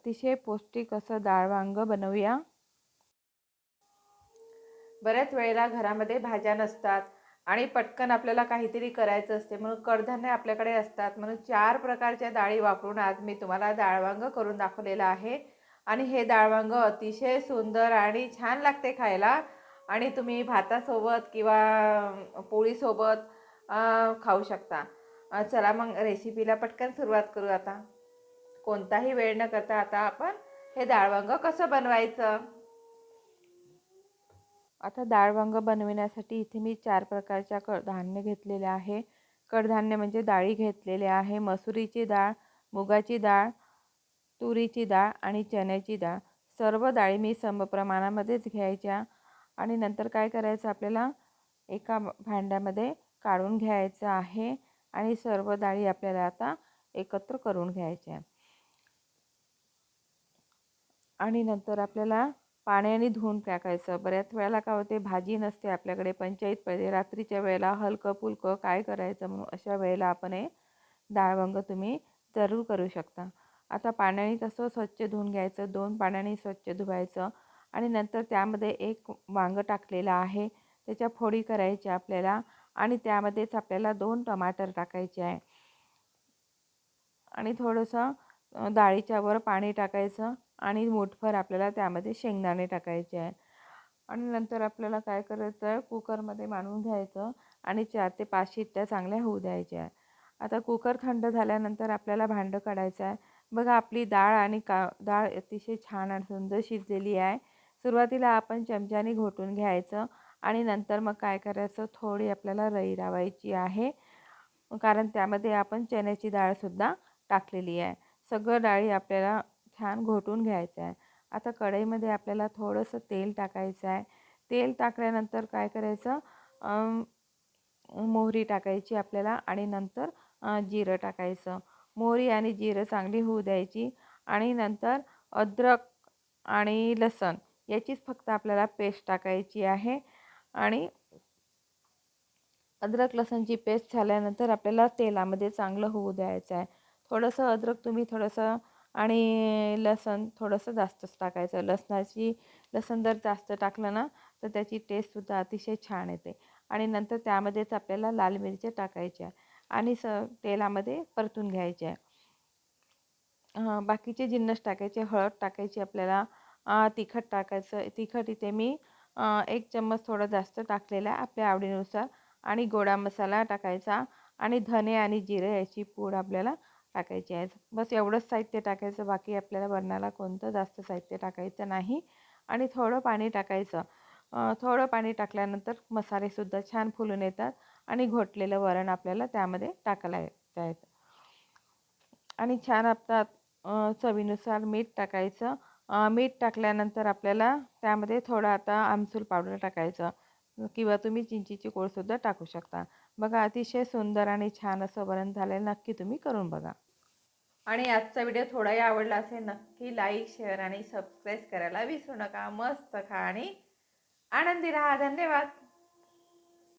अतिशय पौष्टिक असं डाळवांग बनवूया. बऱ्याच वेळेला घरामध्ये भाज्या नसतात आणि पटकन आपल्याला काहीतरी करायचं असते म्हणून कडधान्य आपल्याकडे असतात. म्हणून चार प्रकारच्या डाळी वापरून आज मी तुम्हाला डाळवांग करून दाखवलेलं आहे. आणि हे डाळवांग अतिशय सुंदर आणि छान लागते खायला. आणि तुम्ही भातासोबत किंवा पोळीसोबत खाऊ शकता. चला मग रेसिपीला पटकन सुरुवात करू आता. कोणताही वेळ न करता आता आपण हे डाळवांग कसं बनवायचं? आता डाळवांग बनविण्यासाठी इथे मी चार प्रकारच्या कडधान्य घेतलेले आहे. कडधान्य म्हणजे डाळी घेतलेले आहे. मसुरीची डाळ मुगाची डाळ तुरीची डाळ आणि चण्याची डाळ. सर्व डाळी मी समप्रमाणामध्येच घ्यायच्या आणि नंतर काय करायचं आपल्याला? एका भांड्यामध्ये काढून घ्यायचं आहे आणि सर्व डाळी आपल्याला आता एकत्र करून घ्यायच्या. आणि नंतर आपल्याला पाण्याने धुवून टाकायचं. बऱ्याच वेळेला काय होते भाजी नसते आपल्याकडे पंचायत पाहिजे रात्रीच्या वेळेला हलकं फुलकं काय करायचं म्हणून अशा वेळेला आपण हे डाळवंग तुम्ही जरूर करू शकता. आता पाण्याने कसं स्वच्छ धुवून घ्यायचं दोन पाण्याने स्वच्छ धुवायचं आणि नंतर त्यामध्ये एक वांगं टाकलेलं आहे त्याच्या फोडी करायची आपल्याला आणि त्यामध्येच आपल्याला दोन टमाटर टाकायचे आहे. आणि थोडंसं डाळीच्या वर पाणी टाकायचं. आणि मुठभर आपल्याला त्यामध्ये शेंगदाणे टाकायचे आहे आणि नंतर आपल्याला काय करायचं आहे? कुकरमध्ये मांडून घ्यायचं आणि चार ते पाच शिट्ट्या चांगल्या होऊ द्यायच्या आहे आता कुकर थंड झाल्यानंतर आपल्याला भांडं काढायचं आहे. बघा आपली डाळ आणि का डाळ अतिशय छान आणि सुंदर शिजलेली आहे. सुरुवातीला आपण चमच्याने घोटून घ्यायचं आणि नंतर मग काय करायचं? थोडी आपल्याला रई लावायची आहे. कारण त्यामध्ये आपण चण्याची डाळसुद्धा टाकलेली आहे. सगळं डाळी आपल्याला छान घोटून घ्यायचं आहे. आता कढईमध्ये आपल्याला थोडंसं तेल टाकायचं आहे. तेल टाकल्यानंतर काय करायचं? मोहरी टाकायची आपल्याला आणि नंतर जिरं टाकायचं. मोहरी आणि जिरं चांगली होऊ द्यायची आणि नंतर अद्रक आणि लसण याचीच फक्त आपल्याला पेस्ट टाकायची आहे आणि अद्रक लसणची पेस्ट झाल्यानंतर आपल्याला तेलामध्ये चांगलं होऊ द्यायचं आहे. थोडंसं अद्रक तुम्ही थोडंसं आणि लसूण थोडंसं जास्तच टाकायचं. लसणाची लसूण जर जास्त टाकलं ना तर त्याची टेस्टसुद्धा अतिशय छान येते. आणि नंतर त्यामध्येच आपल्याला लाल मिरच्या टाकायच्या आणि स तेलामध्ये परतून घ्यायच्या. बाकीचे जिन्नस टाकायचे हळद टाकायची आपल्याला. तिखट टाकायचं तिखट इथे मी एक चम्मच थोडं जास्त टाकलेलं आहे आपल्या आवडीनुसार. आणि गोडा मसाला टाकायचा आणि धने आणि जिरे याची पूड आपल्याला टाकायची आहे बस एवढंच साहित्य टाकायचं बाकी आपल्याला वरणाला कोणतं जास्त साहित्य टाकायचं नाही. आणि थोडं पाणी टाकायचं. थोडं पाणी टाकल्यानंतर मसालेसुद्धा छान फुलून येतात आणि घोटलेलं वरण आपल्याला त्यामध्ये टाकायला येतं आणि छान आता चवीनुसार मीठ टाकायचं. मीठ टाकल्यानंतर आपल्याला त्यामध्ये थोडं आता आमसूल पावडर टाकायचं. किंवा तुम्ही चिंचीची कोळसुद्धा टाकू शकता. बघा अतिशय सुंदर आणि छान असं वरण झालं नक्की तुम्ही करून बघा. आणि आजचा व्हिडिओ थोडाही आवडला असेल नक्की लाईक शेअर आणि सबस्क्राईब करायला विसरू नका. मस्त खा आणि आनंदी राहा. धन्यवाद.